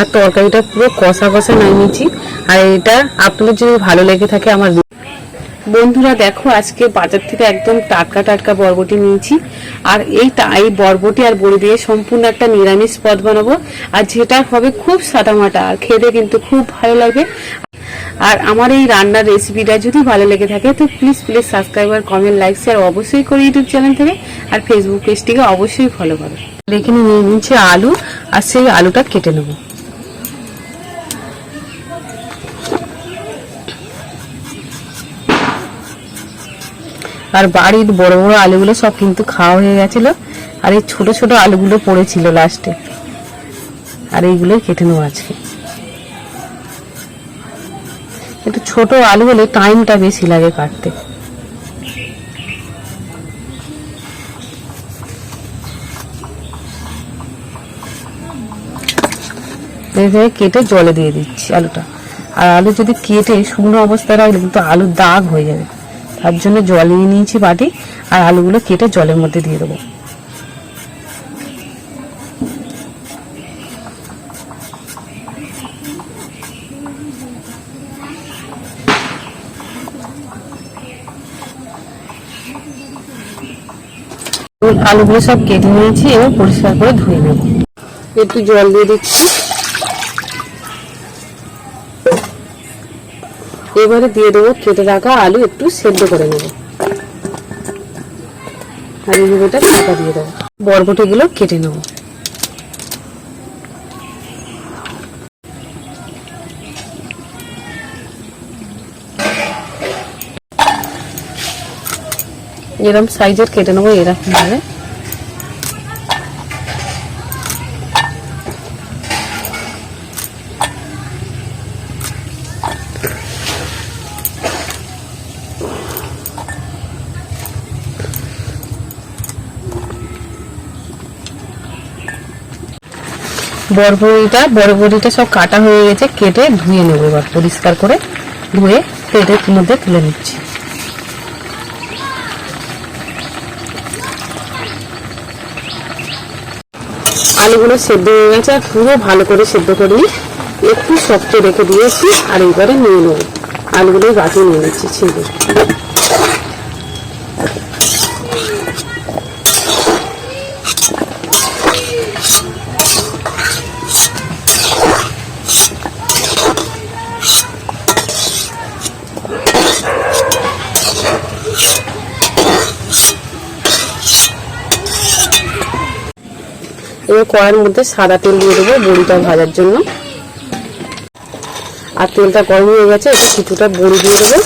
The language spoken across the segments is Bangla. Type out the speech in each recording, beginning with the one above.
আর তরকারিটা পুরো কষা কষা নামিয়েছি আর এটা আপনাদের যদি ভালো লেগে থাকে আমার বন্ধুরা, দেখো আজকে বাজার থেকে একদম টাটকা টাটকা বরবটি নিয়েছি। আর এই এই বরবটি আর বড়ি দিয়ে সম্পূর্ণ একটা নিরামিষ পদ বানাবো। আর যেটা হবে খুব সাদামাটা, আর খেতে কিন্তু খুব ভালো লাগবে আর আমার এই রান্নার রেসিপিটা যদি ভালো লেগে থাকে, তো প্লিজ প্লিজ সাবস্ক্রাইব আর কমেন্ট লাইক শেয়ার অবশ্যই করে ইউটিউব চ্যানেল থেকে আর ফেসবুক পেজটিকে অবশ্যই ফলো করো। এখানে নিয়ে নিচ্ছে আলু, আর সেই আলুটা কেটে নেব। আর বাড়ির বড় বড় আলুগুলো সব কিন্তু খাওয়া হয়ে গেছিল। আর এই ছোট ছোট আলুগুলো পড়েছিল লাস্টে আর এইগুলো কেটে নেব আজকে। একটু ছোট আলু হলে টাইমটা বেশি লাগে কাটতে। কেটে জলে দিয়ে দিচ্ছি আলুটা। আর আলু যদি কেটে শুকনো অবস্থায় রাখলে কিন্তু আলুর দাগ হয়ে যাবে। তার জন্য জল নিয়ে নিয়েছি বাটি, আর আলুগুলো কেটে জলের মধ্যে দিয়ে দেবো। আলুগুলো সব কেটে নিয়েছি, এবার পরিষ্কার করে ধুয়ে নেব। একটু জল দিয়ে দিচ্ছি। এবারে দিয়ে দেবো, কেটে রাখা আলু একটু সেদ্ধ করে নেব। ঢাকা দিয়ে দেবো। বরবটিগুলো কেটে নেব। এরকম সাইজের কেটে নেব, এরকম বরবড়িটা বরবড়িটা সব কাটা হয়ে গেছে, কেটে ধুয়ে নেব এবার পরিষ্কার করে ধুয়ে প্লেটের মধ্যে তুলে নিচ্ছি। আলুগুলো সেদ্ধ হয়ে গেছে, আর পুরো ভালো করে সেদ্ধ করিনি একটু শক্ত রেখে দিয়েছি, আর এবারে নিয়ে নেব আলুগুলো বাটি নিয়ে নিচ্ছি, ছেড়ে। এবার কড়াইয়ের মধ্যে সাদা তেল দিয়ে দেবো বড়িটা ভাজার জন্য। আর তেলটা গরম হয়ে গেছে কিছুটা বড়ি দিয়ে দেবো।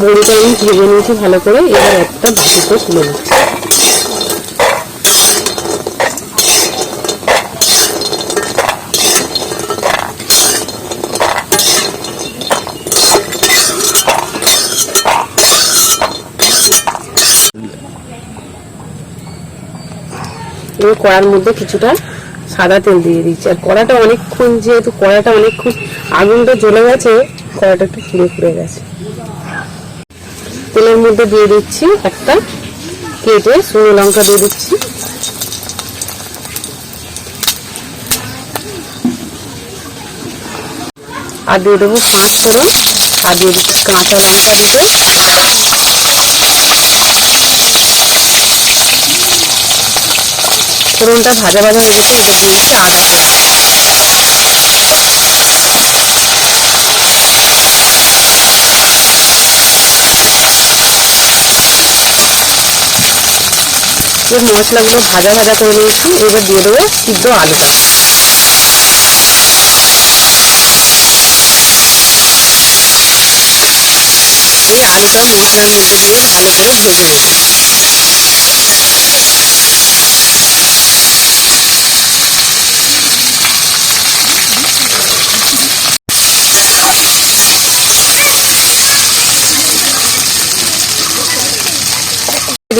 বড়িটা আমি ভেজে নিয়েছি ভালো করে এবার একটা দুটো তুলে নিচ্ছি। এবার কড়ার মধ্যে কিছুটা সাদা তেল দিয়ে দিচ্ছি। আর কড়াটা অনেকক্ষণ, যেহেতু কড়াটা অনেকক্ষণ আগুনটা জ্বলে গেছে, কড়াটা একটু পুড়ে পুড়ে গেছে। তেলের মধ্যে দিয়ে দিচ্ছি একটা কেটে শুকনো লঙ্কা দিয়ে দিচ্ছি। আর দিয়ে দেবো পাঁচ ফোড়ন। আর দিয়ে দিচ্ছি কাঁচা লঙ্কা দুটো ফোড়নটা ভাজা ভাজা হয়ে গেছে এবার দিয়ে দিচ্ছি আদা এই মশলাগুলো ভাজা ভাজা করে নিয়েছি, এবার দিয়ে দেবো সিদ্ধ আলুটা এই আলুটা মশলার মধ্যে দিয়ে ভালো করে ভেজে নেব।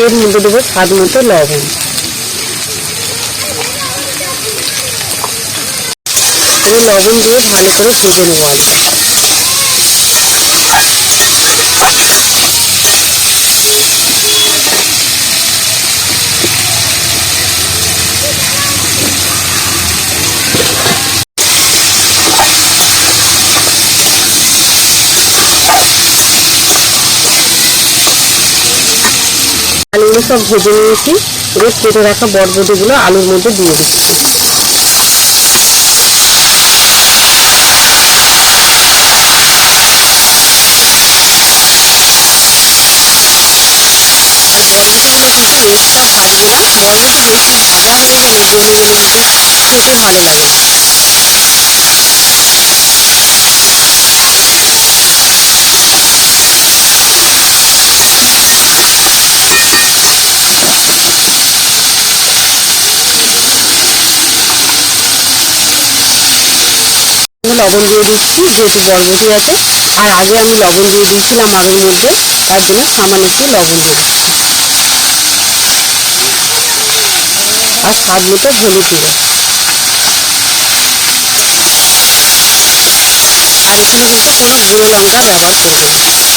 এর মধ্যে দেবো স্বাদ মতো লবণ। লবণ দিয়ে ভালো করে ভেজে নেওয়া সব ভেজে নিয়েছি। এবার কেটে রাখা বরবটিগুলো আলুর মধ্যে দিয়ে দিচ্ছি। বরবটিগুলো কিন্তু এক্সট্রা ভাজবো না বরবটি বেশি ভাজা হয়ে গেলে না বিরিয়ানির মধ্যে খেতে ভালো লাগে। না লবণ দিয়ে দিচ্ছি যেহেতু বরবটি আছে। আর আগে আমি লবণ দিয়ে দিয়েছিলাম আলুর মধ্যে, তার জন্য সামান্য একটু লবণ দিয়ে দিচ্ছি আর স্বাদ মতো হলুদ দিয়ে আর এখানে কিন্তু কোনো গুঁড়ো লঙ্কা ব্যবহার করবেন না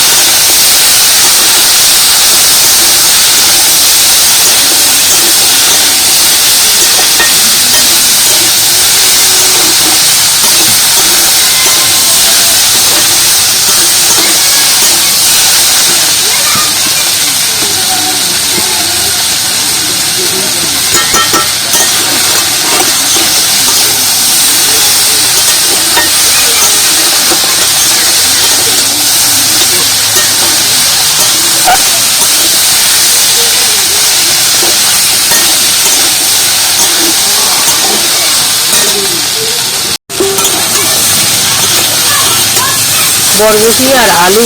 বরবটি আর আলু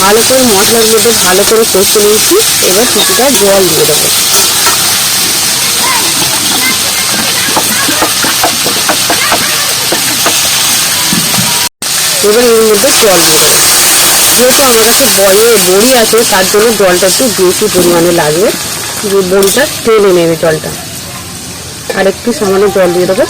ভালো করে মধ্যে ভালো করে কষে নিয়েছি এবার কিছুটা জল দিয়ে দেবো। এবার এর মধ্যে জল দেবো। যেহেতু আমার কাছে বড়ি বড়ি আছে, তার জন্য জলটা একটু বেশি পরিমাণে লাগবে। যে বড়িটা টেনে নেবে জলটা। আর একটু সামান্য জল দিয়ে দেবো।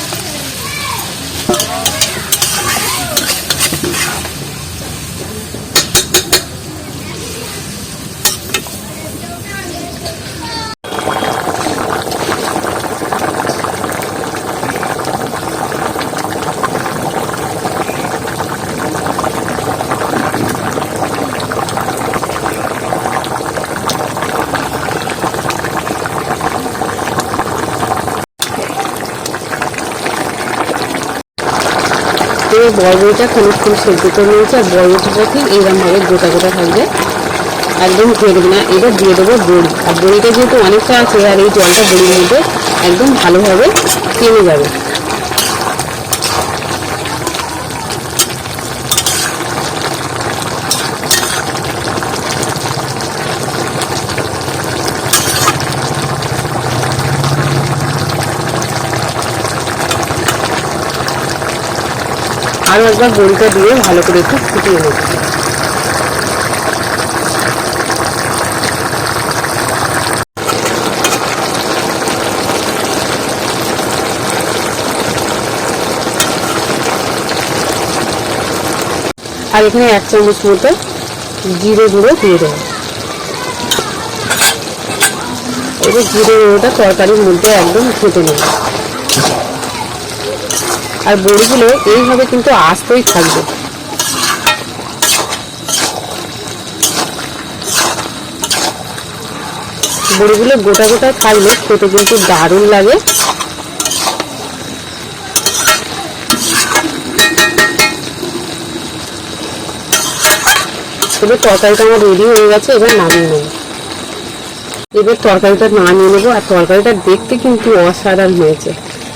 বরবটিটা খুব সেদ্ধ করে নিয়েছি আর বরবটিটা ঠিক এইরকমভাবে গোটা গোটা থাকবে। একদম দিয়ে দেবে না এবার দিয়ে দেবো বড়ি। আর বড়িটা যেহেতু অনেকটা আছে আর এই জলটা বড়ির মধ্যে একদম ভালোভাবে কেমে যাবে। আরও একবার বড়িটা দিয়ে ভালো করে একটু ফুটিয়ে নেব আর এখানে এক চামচ মতো জিরে গুঁড়ো দিয়ে দেবো। এবার জিরে গুঁড়োটা তরকারির মধ্যে একদম ঘেটে নেব আর বড়িগুলো এইভাবে কিন্তু আসতেই থাকবে। বড়িগুলো গোটা গোটা থাকলে খেতে কিন্তু দারুণ লাগে। এবার তরকারিটা আমার রেডি হয়ে গেছে, এবার নামিয়ে নেব। এবার তরকারিটা নামিয়ে নেব, আর তরকারিটা দেখতে কিন্তু অসাধারণ হয়েছে।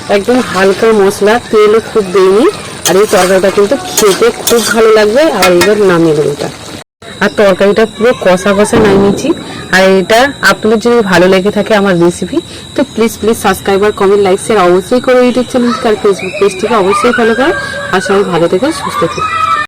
একদম হালকা মশলা, তেলও খুব দেয়নি আর এই তরকারিটা কিন্তু খেতে খুব ভালো লাগবে। আর এবার নামিয়ে দেবো এটা। আর তরকারিটা পুরো কষা কষা নামিয়েছি আর এটা আপনাদের যদি ভালো লেগে থাকে আমার রেসিপি তো please please subscriber comment like share অবশ্যই করে ইউটিউব চ্যানেল আর ফেসবুক পেজটিকে অবশ্যই ফলো করো। আর সবাই ভালো থেকে, সুস্থ থেকে।